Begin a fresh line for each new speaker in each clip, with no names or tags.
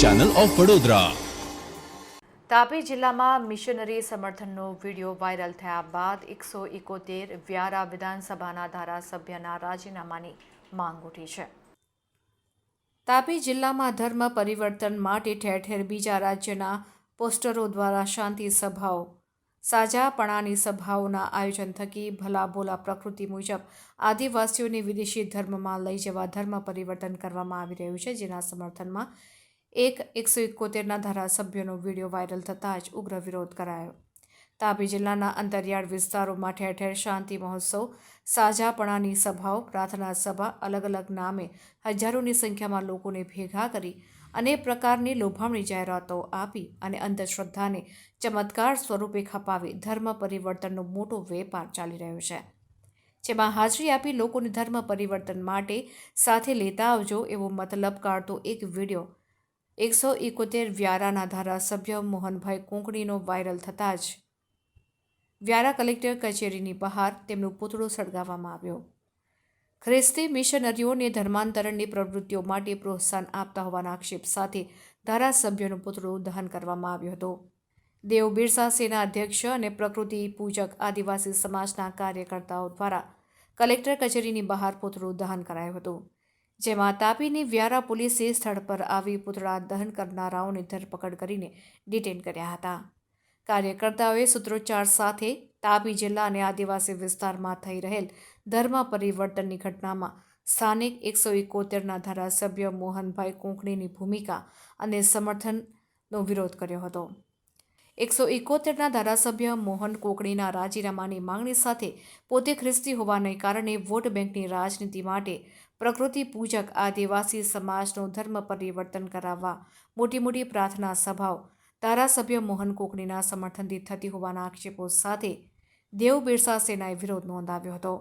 Channel of Vadodara
Tapi જિલ્લામાં missionary સમર્થનનો video viral થયા બાદ એકસો એકોતેર વ્યારા વિધાનસભાના ધારાસભ્યના રાજીનામાની માંગ ઉઠી છે. તાપી જિલ્લામાં ધર્મ પરિવર્તન માટે ઠેર ઠેર બીજા રાજ્યના પોસ્ટરો દ્વારા શાંતિ સભાઓ, સાજાપણાની સભાઓના આયોજન થકી ભલા ભોલા પ્રકૃતિ મુજબ આદિવાસીઓને વિદેશી ધર્મમાં લઈ જવા ધર્મ પરિવર્તન કરવામાં આવી રહ્યું છે, જેના સમર્થનમાં એક એકસો એકોતેરના ધારાસભ્યોનો વીડિયો વાયરલ થતાં જ ઉગ્ર વિરોધ કરાયો. તાપી જિલ્લાના અંતરિયાળ વિસ્તારોમાં ઠેર ઠેર શાંતિ મહોત્સવ, સાજાપણાની સભાઓ, પ્રાર્થના સભા, અલગ અલગ નામે હજારોની સંખ્યામાં લોકોને ભેગા કરી અનેક પ્રકારની લોભામણી જાહેરાતો આપી અને અંધશ્રદ્ધાને ચમત્કાર સ્વરૂપે ખપાવી ધર્મ પરિવર્તનનો મોટો વેપાર ચાલી રહ્યો છે. જેમાં હાજરી આપી લોકોને ધર્મ પરિવર્તન માટે સાથે લેતા આવજો એવો મતલબ કાઢતો એક વીડિયો એકસો એકોતેર વ્યારાના ધારાસભ્ય મોહનભાઈ કોંકણીનો વાયરલ થતાં જ વ્યારા કલેક્ટર કચેરીની બહાર તેમનું પૂતળું સળગાવવામાં આવ્યો. ખ્રિસ્તી મિશનરીઓને ધર્માંતરણની પ્રવૃત્તિઓ માટે પ્રોત્સાહન આપતા હોવાના આક્ષેપ સાથે ધારાસભ્યનું પૂતળું દહન કરવામાં આવ્યું હતું. દેવ બિરસા સેના અધ્યક્ષ અને પ્રકૃતિ પૂજક આદિવાસી સમાજના કાર્યકર્તાઓ દ્વારા કલેક્ટર કચેરીની બહાર પૂતળું દહન કરાયું હતું. જેમાં તાપીની વ્યારા પોલીસે સ્થળ પર આવી પૂતળા દહન કરનારાઓની ધરપકડ કરીને ડિટેન કર્યા હતા. કાર્યકર્તાઓએ સૂત્રોચ્ચાર સાથે તાપી જિલ્લા અને આદિવાસી વિસ્તારમાં થઈ રહેલ ધર્મ પરિવર્તનની ઘટનામાં સ્થાનિક એકસો એકોતેરના ધારાસભ્ય મોહનભાઈ કોંકણીની ભૂમિકા અને સમર્થનનો વિરોધ કર્યો હતો. એકસો એકોતેરના ધારાસભ્ય મોહન કોકણીના રાજીનામાની માંગણી સાથે પોતે ખ્રિસ્તી હોવાને કારણે વોટ બેંકની રાજનીતિ માટે પ્રકૃતિ પૂજક આદિવાસી સમાજનું ધર્મ પરિવર્તન કરાવવા મોટી મોટી પ્રાર્થના સભાઓ ધારાસભ્ય મોહન કોકણીના સમર્થનથી થતી હોવાના આક્ષેપો સાથે દેવ બિરસા સેનાએ વિરોધ નોંધાવ્યો હતો.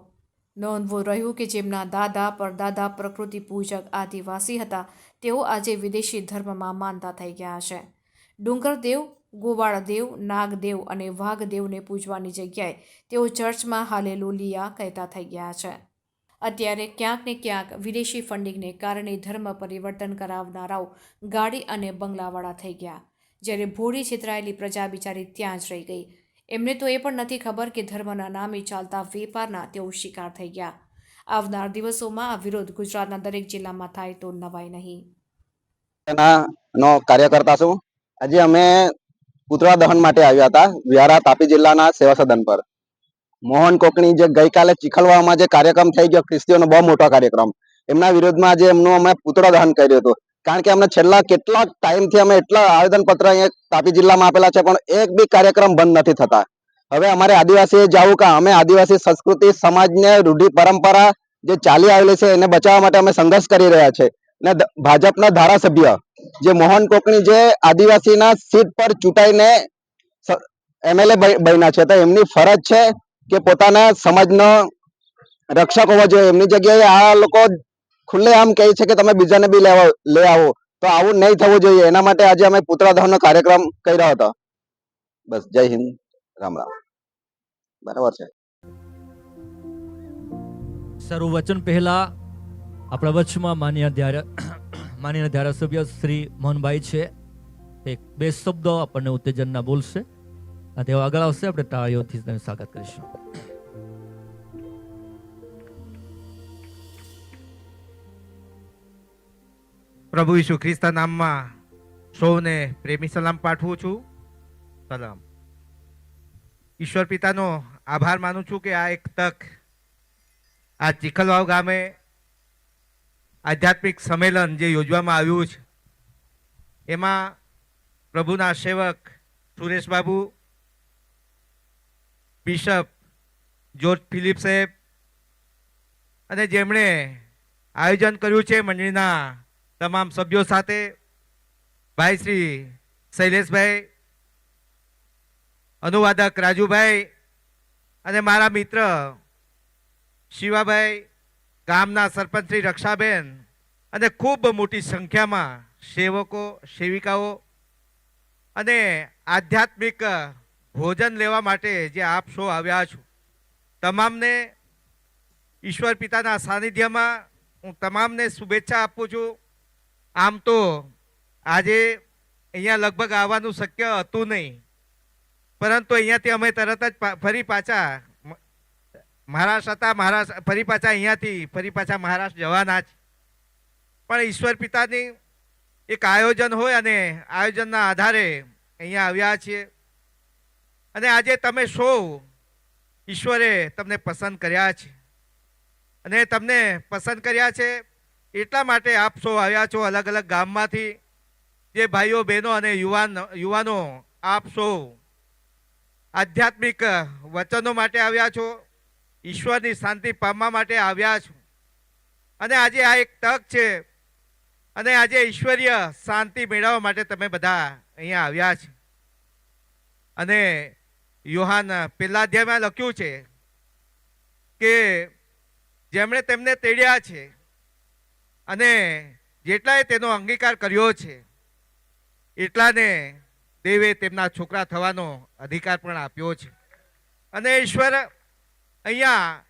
નોંધવું રહ્યું કે જેમના દાદા પરદાદા પ્રકૃતિ પૂજક આદિવાસી હતા, તેઓ આજે વિદેશી ધર્મમાં માનતા થઈ ગયા છે. ડુંગરદેવ ગોવાળદેવ, નાગદેવ અને વાઘદેવને પૂજવાની જગ્યાએ તેઓ ચર્ચમાં હાલેલુલિયા કહેતા થઈ ગયા છે. અત્યારે ક્યાંક ને ક્યાંક વિદેશી ફંડિંગને કારણે ધર્મ પરિવર્તન કરાવનારાઓ ગાડી અને બંગલાવાળા થઈ ગયા. જ્યારે ભોળી છેતરાયેલી પ્રજા બિચારી ત્યાં જ રહી ગઈ. એમને તો એ પણ નથી ખબર કે ધર્મના નામે ચાલતા વેપારના તેઓ શિકાર થઈ ગયા. આવનાર દિવસોમાં આ વિરોધ ગુજરાતના દરેક જિલ્લામાં થાય તો નવાય નહીં.
કાર્યકર્તા છું. આજે અમે પુતળા દહન માટે આવ્યા હતા. વ્યારા તાપી જિલ્લાના સેવા સદન પર. મોહન કોકણી જે ગઈકાલે ચીખલવામાં જે કાર્યક્રમ થઈ ગયો, ખ્રિસ્તીઓનો બહુ મોટો કાર્યક્રમ. એમના વિરોધમાં આજે એમનું અમે પુતળા દહન કર્યું હતું. કારણ કે અમને છેલ્લા કેટલાક ટાઈમથી અમે એટલા આવેદન પત્ર અહીંયા તાપી જિલ્લામાં આપેલા છે, પણ એક બી કાર્યક્રમ બંધ નથી થતા. હવે અમારે આદિવાસી જવું કા અમે આદિવાસી સંસ્કૃતિ, સમાજને રૂઢિ પરંપરા જે ચાલી આવેલી છે, એને બચાવવા માટે અમે સંઘર્ષ કરી રહ્યા છે. ને ભાજપના ધારાસભ્ય જે મોહન કોકણી જે આદિવાસીના સીટ પર ચૂંટાઈને એમએલએ બન્યા છે. તો એમની ફરજ છે કે પોતાના સમાજનો રક્ષક હોવો જોઈએ. એમની જગ્યાએ આ લોકો ખુલ્લે આમ કહે છે કે તમે બીજાને બી લેવા, લઈ આવો. તો આવું નહીં થવું જોઈએ. એના માટે આજે અમે પુતળા દહનનો કાર્યક્રમ કર્યો હતો. બસ, જય હિન્દ. રામ રામ. બરાબર છે.
સર્વવચન પહેલા આપણા વચમાં માન્ય ધારા માન્ય ધારાસભ્ય શ્રી મોહનભાઈ છે. એક બે શબ્દો આપણને ઉત્તેજનના બોલશે. અને તેઓ આગળ આવશે. આપણે તાળીઓથી તેનું સ્વાગત કરીશું.
પ્રભુ ઈસુ ખ્રિસ્તા નામમાં સૌને પ્રેમી સલામ પાઠવું છું. સલામ. ઈશ્વર પિતાનો આભાર માનું છું કે આ એક તક આ ચીખલવાવ ગામે આધ્યાત્મિક સંમેલન જે યોજવામાં આવ્યું છે, એમાં પ્રભુના સેવક Suresh Babu, bishop George Philip સાહેબ અને જેમણે આયોજન કર્યું છે મંડળીના તમામ સભ્યો સાથે, ભાઈ શ્રી શૈલેષભાઈ, અનુવાદક રાજુભાઈ અને મારા મિત્ર શિવાભાઈ ગામના સરપંચ શ્રી રક્ષાબેન અને ખૂબ મોટી સંખ્યામાં સેવકો, સેવિકાઓ અને આધ્યાત્મિક ભોજન લેવા માટે જે આપ સૌ આવ્યા છો, તમામને ઈશ્વર પિતાના સાનિધ્યમાં હું તમામને શુભેચ્છા આપું છું. આમ તો આજે અહીંયા લગભગ આવવાનું શક્ય હતું નહીં, પરંતુ અહીંયાથી અમે તરત જ ફરી પાછા મહારાષ્ટ્ર હતા, મહારાષ્ટ્ર, ફરી પાછા અહીંયાથી, ફરી પાછા મહારાષ્ટ્ર જવાના જ. પણ ઈશ્વર પિતાની એક આયોજન હોય અને આયોજનના આધારે અહીંયા આવ્યા છીએ. અને આજે તમે સૌ ઈશ્વરે તમને પસંદ કર્યા છે. અને તમને પસંદ કર્યા છે એટલા માટે આપ સૌ આવ્યા છો અલગ અલગ ગામમાંથી. જે ભાઈઓ, બહેનો અને યુવાન, યુવાનો આપ સૌ આધ્યાત્મિક વચનો માટે આવ્યા છો. ઈશ્વરની શાંતિ પામવા માટે આવ્યા છો. અને આજે આ એક તક છે. અને આજે ઈશ્વરીય શાંતિ મેળવવા માટે તમે બધા અહીંયા આવ્યા છે. અને યોહાન પહેલા અધ્યાયમાં લખ્યું છે કે જેમણે તેમને તેડ્યા છે અને જેટલાએ તેનો અંગીકાર કર્યો છે, એટલાને દેવે તેમના છોકરા થવાનો અધિકાર પણ આપ્યો છે. અને ઈશ્વર અહીંયા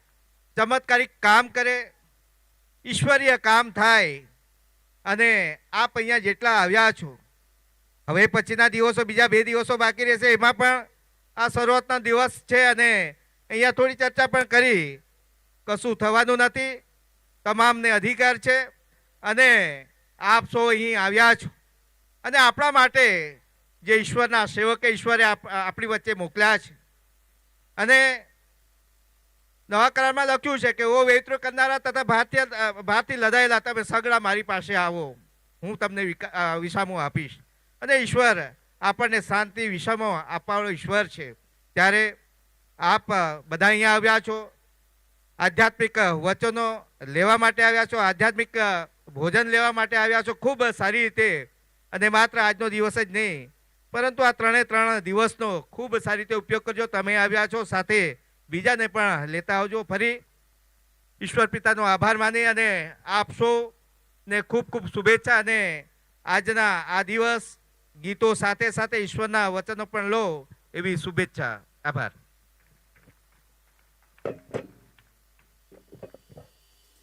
ચમત્કારિક કામ કરે, ઈશ્વરીય કામ થાય, અને આપ અહીંયા જેટલા આવ્યા છો, હવે પછીના દિવસો, બીજા બે દિવસો બાકી રહેશે, એમાં પણ આ શરૂઆતના દિવસ છે અને અહીંયા થોડી ચર્ચા પણ કરી. કશું થવાનું નથી, તમામને અધિકાર છે, અને આપ સૌ અહીં આવ્યા છો. અને આપણા માટે જે ઈશ્વરના સેવકે ઈશ્વરે આપ- આપણી વચ્ચે મોકલ્યા છે. અને નવા લખ્યું છે કે ઓ વૈત્રો કરનારા તથા ભારતીય ભારતી લડાયેલા, તમે સગડા મારી પાસે આવો. હું તમને વિસામો આપીશ. અને ઈશ્વર, આપણને શાંતિ વિષમો આપવાનો ઈશ્વર છે. ત્યારે આપ બધા અહીંયા આવ્યા છો. આધ્યાત્મિક વચનો લેવા માટે આવ્યા છો. આધ્યાત્મિક ભોજન લેવા માટે આવ્યા છો. ખૂબ સારી રીતે. અને માત્ર આજનો દિવસ જ નહીં, પરંતુ આ ત્રણે ત્રણ દિવસનો ખૂબ સારી રીતે ઉપયોગ કરજો. તમે આવ્યા છો સાથે બીજાને પણ લેતા આવજો. ફરી ઈશ્વર પિતાનો આભાર માની અને આપ ને ખૂબ ખૂબ શુભેચ્છા અને આજના આ દિવસ ગીતો સાથે સાથે ઈશ્વરના વચનો પણ લો એવી શુભેચ્છા. આભાર.